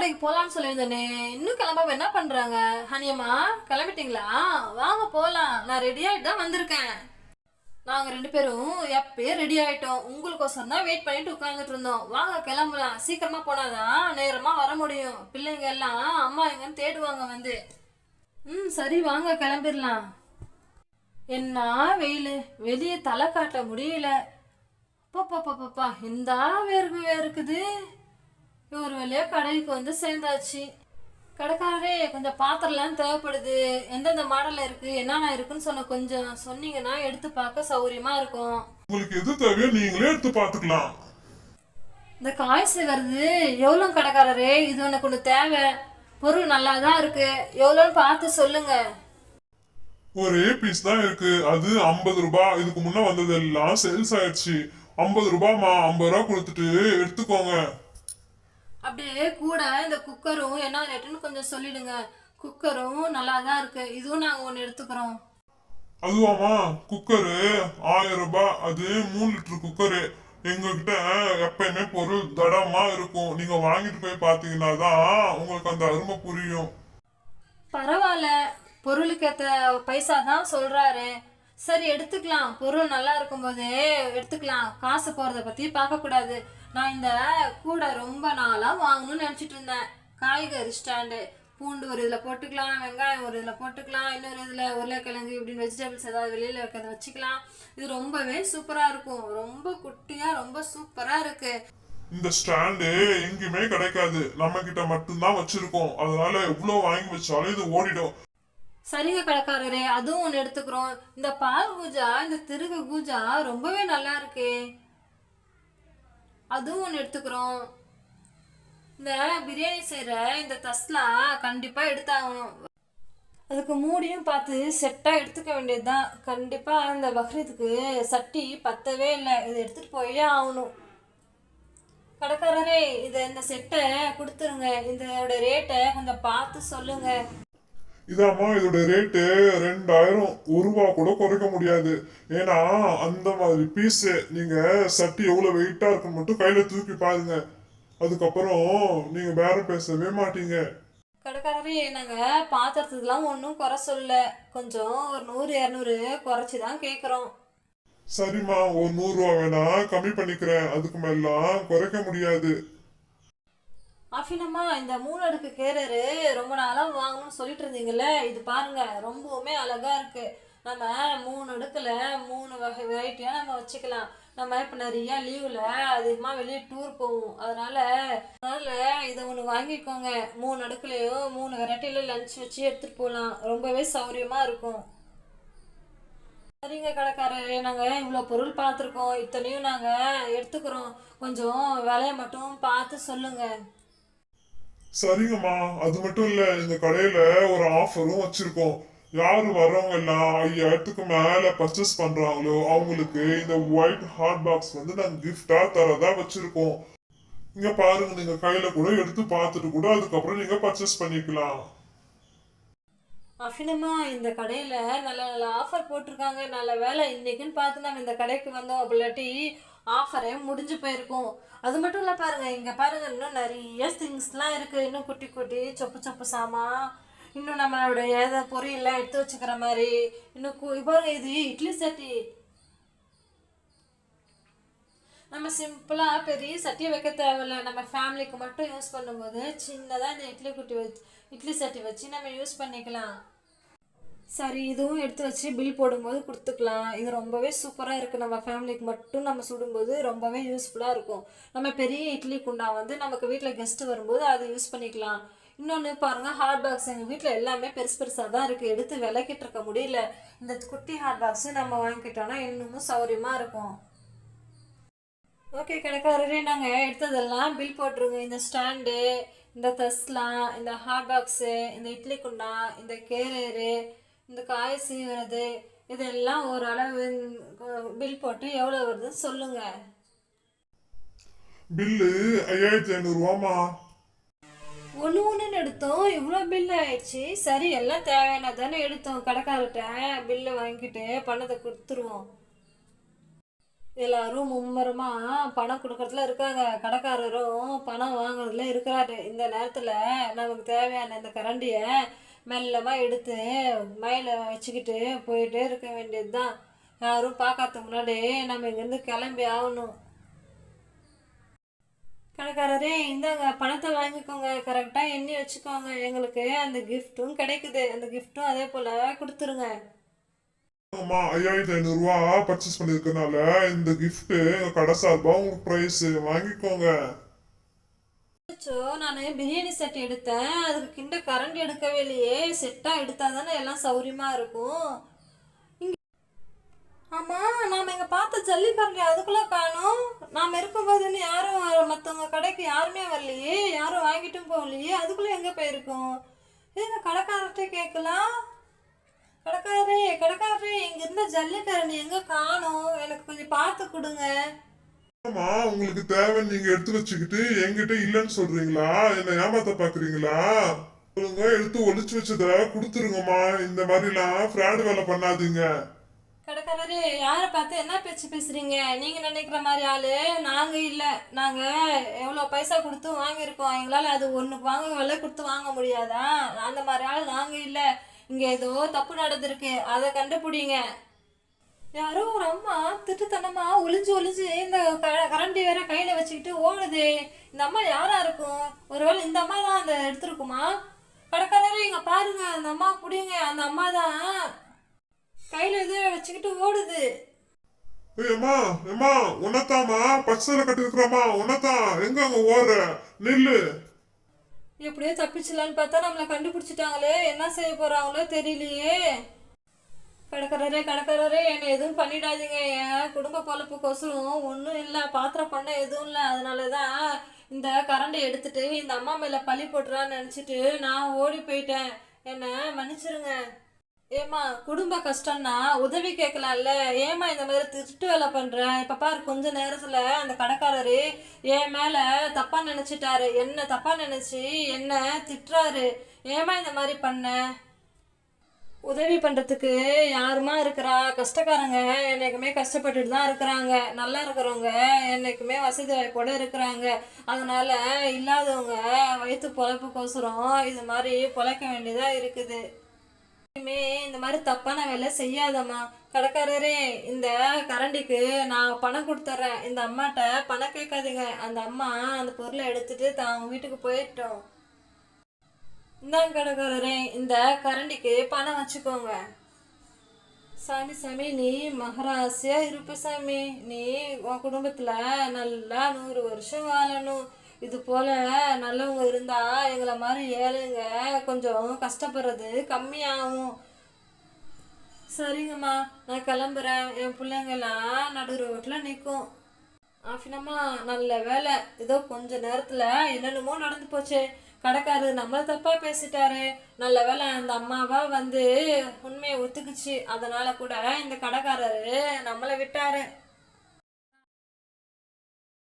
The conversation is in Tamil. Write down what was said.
கடைக்கு போலாம்னு சொல்லியிருந்தேனே. இன்னும் கிளம்பாம என்ன பண்றாங்க? ஹனியம்மா கிளம்பிட்டீங்களா? வாங்க போலாம். நான் ரெடி ஆயிட்டு தான் வந்திருக்கேன். நாங்க ரெண்டு பேரும் எப்பயே ரெடி ஆயிட்டோம். உங்களுக்கோசரம் தான் வெயிட் பண்ணிட்டு உட்காந்துட்டு இருந்தோம். வாங்க கிளம்பலாம். சீக்கிரமா போனாதான் நேரமா வர முடியும். பிள்ளைங்க எல்லாம் அம்மா எங்கன்னு தேடுவாங்க வந்து. ம் சரி வாங்க கிளம்பிடலாம். என்ன வெயில்? வெளியே தலை காட்ட முடியல. பாப்பா இந்த வேர்க்கு வேர்க்குது. ஒரு வழியா கடைக்கு வந்து சேர்ந்தாச்சு. கடைக்காரரே கொஞ்சம் பாத்திரம்லாம் தேவைப்படுது. எந்தெந்த மாடல்ல இருக்கு என்னென்ன இருக்குன்னு சொன்ன கொஞ்சம் சொன்னீங்கன்னா எடுத்து பார்க்க சௌகரியமா இருக்கும். உங்களுக்கு எது தேவையோ நீங்களே எடுத்து பாத்துக்கலாம் இந்த காய் சிவருது எவ்வளோ கடைக்காரரே? இது உனக்கு ஒன்று தேவை. பொருள் நல்லா தான் இருக்கு. எவ்வளோன்னு பார்த்து சொல்லுங்க. ஒரே பீஸ் தான் இருக்கு. அது ஐம்பது ரூபாய் இதுக்கு முன்ன வந்ததெல்லாம் சேல்ஸ் ஆயிடுச்சு. ஐம்பது ரூபாய்மா ஐம்பது ரூபா கொடுத்துட்டு எடுத்துக்கோங்க. அப்படியே கூட இந்த குக்கரும் என்ன ரேட்டுன்னு கொஞ்சம் சொல்லிடுங்க. குக்கரும் நல்லா தான் இருக்கு. இதுவும் நாங்கள் ஒன்று எடுத்துக்கிறோம். அதுவாமா குக்கரு ஆயிரம் ரூபாய். அது மூணு லிட்டர் குக்கரு. எங்ககிட்ட எப்பயுமே பொருள் தடமா இருக்கும். நீங்க வாங்கிட்டு போய் பாத்தீங்கன்னா தான் உங்களுக்கு அந்த அருமை புரியும். பரவாயில்ல. பொருளுக்கு ஏற்ற பைசா தான் சொல்றாரு. சரி எடுத்துக்கலாம். பொருள் நல்லா இருக்கும்போதே எடுத்துக்கலாம். காசு போகிறத பற்றி பார்க்கக்கூடாது. நான் இந்த கூடை ரொம்ப நாளாக வாங்கணும்னு நினச்சிட்டு இருந்தேன். காய்கறி ஸ்டாண்டு பூண்டு ஒரு இதில் போட்டுக்கலாம் வெங்காயம் ஒரு இதில் போட்டுக்கலாம் இன்னொரு இதில் உருளைக்கிழங்கு இப்படின்னு வெஜிடபிள்ஸ் ஏதாவது வெளியில் வைக்கிறத வச்சுக்கலாம். இது ரொம்பவே சூப்பராக இருக்கும். ரொம்ப குட்டியாக ரொம்ப சூப்பராக இருக்குது இந்த ஸ்டாண்டு எங்கேயுமே கிடைக்காது. நம்ம கிட்ட மட்டும்தான் வச்சிருக்கோம். அதனால எவ்வளவு வாங்கி வச்சாலும் இது ஓடிடும். சரிங்க கடைக்காரரே அதுவும் ஒன்று எடுத்துக்கிறோம். இந்த பால் பூஜா இந்த திருகு பூஜா ரொம்பவே நல்லா இருக்கே. அதுவும் ஒன்று எடுத்துக்கிறோம். இந்த பிரியாணி செய்கிற இந்த தஸ்லா கண்டிப்பாக எடுத்தாகணும். அதுக்கு மூடியும் பார்த்து செட்டாக எடுத்துக்க வேண்டியது தான் கண்டிப்பாக இந்த பக்ரீத்துக்கு சட்டி பத்தவே இல்லை. இதை எடுத்துகிட்டு போயே ஆகணும். கடைக்காரரே இதை இந்த செட்டை கொடுத்துருங்க. இதோட ரேட்டை கொஞ்சம் பார்த்து சொல்லுங்கள் இதாம்மா இதோட ரேட்டு ரெண்டாயிரம் ஒரு ரூபா கூட குறைக்க முடியாது. ஏன்னா அந்த மாதிரி பீஸ் நீங்க சட்டி எவ்வளவு வெயிட்டா இருக்குன்னு மட்டும் கையில தூக்கி பாருங்க. அதுக்கப்புறம் நீங்க பேரம் பேசவே மாட்டீங்க. கடைக்காரரே நாங்கள் பாத்திரத்துக்குலாம் ஒன்றும் குறை சொல்லல. கொஞ்சம் ஒரு நூறு இரநூறு குறைச்சி தான் கேட்குறோம் சரிம்மா ஒரு நூறு ரூபா வேணா கம்மி பண்ணிக்கிறேன். அதுக்கு மேலாம் குறைக்க முடியாது. அஃபினம்மா இந்த மூணு அடுக்கு கேரரு ரொம்ப நாளாக வாங்கணும்னு சொல்லிட்டு இருந்தீங்கல்ல இது பாருங்க ரொம்பவுமே அழகா இருக்கு. நம்ம மூணு அடுக்கில் மூணு வகை வெரைட்டியாக நம்ம வச்சுக்கலாம். நம்ம இப்போ நிறையா லீவில் அதிகமாக வெளியே டூர் போவோம். அதனால் அதனால் இதை ஒன்று வாங்கிக்கோங்க. மூணு அடுக்குலையும் மூணு வெரைட்டியில் லஞ்ச் வச்சு எடுத்துகிட்டு போகலாம் ரொம்பவே சௌரியமாக இருக்கும். சரிங்க கடைக்காரரே நாங்கள் இவ்வளோ பொருள் பார்த்துருக்கோம். இத்தனையும் நாங்கள் எடுத்துக்கிறோம். கொஞ்சம் விலையை மட்டும் பார்த்து சொல்லுங்கள் சரிங்கம்மா. அது மட்டும் இல்ல இந்த கடையில ஒரு ஆஃபரும் வச்சிருக்கோம். யாரு வர்றவங்க எல்லாம் ஐயாயிரத்துக்கு மேல பர்ச்சேஸ் பண்றாங்களோ அவங்களுக்கு இந்த ஒயிட் ஹாட் பாக்ஸ் வந்து நாங்க கிஃப்டா தரதா வச்சிருக்கோம். இங்க பாருங்க நீங்க கையில கூட எடுத்து பார்த்துட்டு கூட அதுக்கப்புறம் நீங்க பர்ச்சேஸ் பண்ணிக்கலாம். அஃபினம்மா இந்த கடையில் நல்ல நல்ல ஆஃபர் போட்டிருக்காங்க. நல்ல வேலை இன்னைக்குன்னு பார்த்து நம்ம இந்த கடைக்கு வந்தோம். அப்படிலாட்டி ஆஃபரே முடிஞ்சு போயிருக்கும். அது மட்டும் இல்லை பாருங்கள் இங்கே பாருங்கள் இன்னும் நிறைய திங்ஸ்லாம் இருக்குது இன்னும் குட்டி குட்டி சொப்பு சொப்பு சாமான் இன்னும் நம்மளோட ஏதோ பொரியெல்லாம் எடுத்து வச்சுக்கிற மாதிரி இன்னும் கு- பாருங்க இது இட்லி சட்டி. நம்ம சிம்பிளாக பெரிய சட்டியை வைக்க தேவையில்ல. நம்ம ஃபேமிலிக்கு மட்டும் யூஸ் பண்ணும்போது சின்னதாக இந்த இட்லி குட்டி வச்சு இட்லி சட்டி வச்சு நம்ம யூஸ் பண்ணிக்கலாம். சரி இதுவும் எடுத்து வச்சு பில் போடும்போது கொடுத்துக்கலாம். இது ரொம்பவே சூப்பராக இருக்குது நம்ம ஃபேமிலிக்கு மட்டும் நம்ம சுடும்போது ரொம்பவே யூஸ்ஃபுல்லாக இருக்கும். நம்ம பெரிய இட்லி குண்டா வந்து நமக்கு வீட்டில் கெஸ்ட்டு வரும்போது அதை யூஸ் பண்ணிக்கலாம். இன்னொன்று பாருங்கள் ஹாட் பாக்ஸ் எங்கள் வீட்டில் எல்லாமே பெருசு பெருசாக தான் இருக்குது எடுத்து விளக்கிட்டு இருக்க முடியல. இந்த குட்டி ஹாட் பாக்ஸு நம்ம வாங்கிக்கிட்டோன்னா இன்னமும் சௌரியமாக இருக்கும். ஓகே கடைக்காரரே நாங்கள் எடுத்ததெல்லாம் பில் போட்டுருங்க. இந்த ஸ்டாண்டு இந்த தஸ்லாம் இந்த ஹாட் பாக்ஸு இந்த இட்லி குண்டா இந்த கேரேரு இந்த காய் சீவுறது இதெல்லாம் ஓரளவு பில் போட்டு எவ்வளோ வருதுன்னு சொல்லுங்கள் பில்லு ஐயாயிரத்தி ஐநூறு ரூபாமா ஒன்று ஒன்றுன்னு எடுத்தோம். இவ்வளோ பில் ஆயிடுச்சு. சரி எல்லாம் தேவையானது தானே எடுத்தோம். கடைக்காரர்கிட்ட பில்லு வாங்கிட்டு பணத்தை கொடுத்துருவோம். எல்லாரும் மும்மரமா பணம் கொடுக்கறதுல இருக்காங்க. கடைக்காரரும் பணம் வாங்குறதுல இருக்கிறாரு. இந்த நேரத்தில் நமக்கு தேவையான இந்த கரண்டியை மெல்லமாக எடுத்து மயில வச்சுக்கிட்டு போயிட்டே இருக்க வேண்டியது தான் யாரும் பார்க்காத முன்னாடி நம்ம இங்கேருந்து கிளம்பி ஆகணும். கடைக்காரரே இந்தாங்க பணத்தை வாங்கிக்கோங்க. கரெக்டாக எண்ணி வச்சுக்கோங்க. எங்களுக்கு அந்த கிஃப்ட்டும் கிடைக்குது. அந்த கிஃப்ட்டும் அதே போல் கொடுத்துருங்க. ஆமாம் ஐயாயிரத்தி ஐநூறுரூவா பர்ச்சேஸ் பண்ணியிருக்கனால இந்த கிஃப்ட்டு எங்க கடை சார்பாக உங்களுக்கு ப்ரைஸு வாங்கிக்கோங்க. அச்சோ நான் பிரியாணி செட் எடுத்தேன். அதுக்கு கிண்ட கரண்ட் எடுக்கவே இல்லையே. செட்டாக எடுத்தால் தானே எல்லாம் சௌரியமாக இருக்கும். இங்கே ஆமாம் நாம் இங்கே பார்த்த ஜல்லிக்கரண்டி அதுக்குள்ளே காணும். நாம் இருக்கும்போதுன்னு யாரும் மற்றவங்க கடைக்கு யாருமே வரலையே. யாரும் வாங்கிட்டும் போகலையே. அதுக்குள்ளே எங்கே போயிருக்கோம்? ஏங்க கடைக்காரர்கிட்ட கேட்கலாம். கடைக்காரரே கடைக்காரரே இங்கே இருந்த ஜல்லிக்கரண்டி எங்கே காணும்? எனக்கு கொஞ்சம் பார்த்து கொடுங்க. ஆமா உங்களுக்கு தேவை நீங்க எடுத்து வச்சுக்கிட்டு என்கிட்ட இல்லைன்னு சொல்றீங்களா? என்ன ஏமாத்த பாக்குறீங்களா? சொல்லுங்க எடுத்து ஒளிச்சு வச்சத கொடுத்துருங்கம்மா. இந்த மாதிரிலாம் ஃப்ராடு வேலை பண்ணாதீங்க. கடைக்காரரே யாரை பார்த்து என்ன பேச்சு பேசுறீங்க? நீங்க நினைக்கிற மாதிரி ஆளு நாங்க இல்ல. நாங்க எவ்வளவு பைசா கொடுத்து வாங்கியிருக்கோம். எங்களால அது ஒண்ணு வாங்க விலை கொடுத்து வாங்க முடியாதா? அந்த மாதிரி ஆள் நாங்க இல்ல. இங்க ஏதோ தப்பு நடந்திருக்கு. அதை கண்டுபிடிங்க. யாரோ ஒரு அம்மா திட்டுத்தனமா ஒளிஞ்சு ஒளிஞ்சு இந்த கரண்டி வேற கையில வச்சுக்கிட்டு ஓடுது. இந்த அம்மா யாரா இருக்கும்? ஒருவேளை இந்த அம்மா தான் அந்த எடுத்திருக்குமா? கடைக்காரரே இங்க பாருங்க அந்த அம்மா புடிங்க அந்த அம்மா தான் கையில இதை வச்சுக்கிட்டு ஓடுது. ஏய் அம்மா அம்மா உன்னத்தாமா பச்சைல கட்டிருக்கிறோமா உன்னதான் எங்க அங்க ஓடுற? நில்லு. எப்படியோ தப்பிச்சலான்னு பார்த்தா நம்மளை கண்டுபிடிச்சிட்டாங்களே. என்ன செய்ய போறாங்களோ தெரியலையே. கடற்கரரே கடற்கரரே என்னை எதுவும் பண்ணிடாதீங்க. என் குடும்ப பொழப்புக்கோசரம் ஒன்றும் இல்லை. பாத்திரம் பண்ண எதுவும் இல்லை. அதனால தான் இந்த கரண்டை எடுத்துட்டு இந்த அம்மா மேலே பழி போட்டுறான்னு நினச்சிட்டு நான் ஓடி போயிட்டேன். என்னை மன்னிச்சிருங்க. ஏம்மா குடும்ப கஷ்டம்னா உதவி கேட்கலாம்ல. ஏம்மா இந்த மாதிரி திருட்டு வேலை பண்ணுறேன் இப்போ பாரு கொஞ்ச நேரத்தில் அந்த கடைக்காரரு என் மேலே தப்பாக நினச்சிட்டாரு. என்ன தப்பாக நினச்சி என்ன திட்டுறாரு. ஏம்மா இந்த மாதிரி பண்ண? உதவி பண்ணுறதுக்கு யாருமா இருக்கிறா? கஷ்டக்காரங்க. என்னைக்குமே கஷ்டப்பட்டுட்டு தான் இருக்கிறாங்க. நல்லா இருக்கிறவங்க என்னைக்குமே வசதி வாய்ப்போட இருக்கிறாங்க. அதனால் இல்லாதவங்க வயிற்று பொழப்புக்கோசரம் இது மாதிரி பொழைக்க வேண்டியதாக இருக்குது. இனிமே இந்த மாதிரி தப்பான வேலை செய்யாதம்மா. கடைக்காரரே இந்த கரண்டிக்கு நான் பணம் கொடுத்துட்றேன் இந்த அம்மாட்ட பணம் கேட்காதீங்க. அந்த அம்மா அந்த பொருளை எடுத்துட்டு தான் அவங்க வீட்டுக்கு போயிட்டோம். இந்தாங்க கடைக்காரரே இந்த கரண்டிக்கு பணம் வச்சுக்கோங்க. சாமி சாமி நீ மகராசியா இருப்ப சாமி. நீ உன் குடும்பத்துல நல்லா நூறு வருஷம் வாழணும். இது போல நல்லவங்க இருந்தா எங்களை மாதிரி ஏழைங்க கொஞ்சம் கஷ்டப்படுறது கம்மியாகும். சரிங்கம்மா நான் கிளம்புறேன். என் பிள்ளைங்கெல்லாம் நடு ரோட்டில் நிற்கும் ஆஃபினம்மா நல்ல வேலை. ஏதோ கொஞ்ச நேரத்தில் என்னென்னமோ நடந்து போச்சு. கடைக்காரர் நம்மளை தப்பாக பேசிட்டாரு. நல்ல வேலை அந்த அம்மாவா வந்து உண்மையை ஒத்துக்குச்சு. அதனால கூட இந்த கடைக்காரரு நம்மளை விட்டாரு.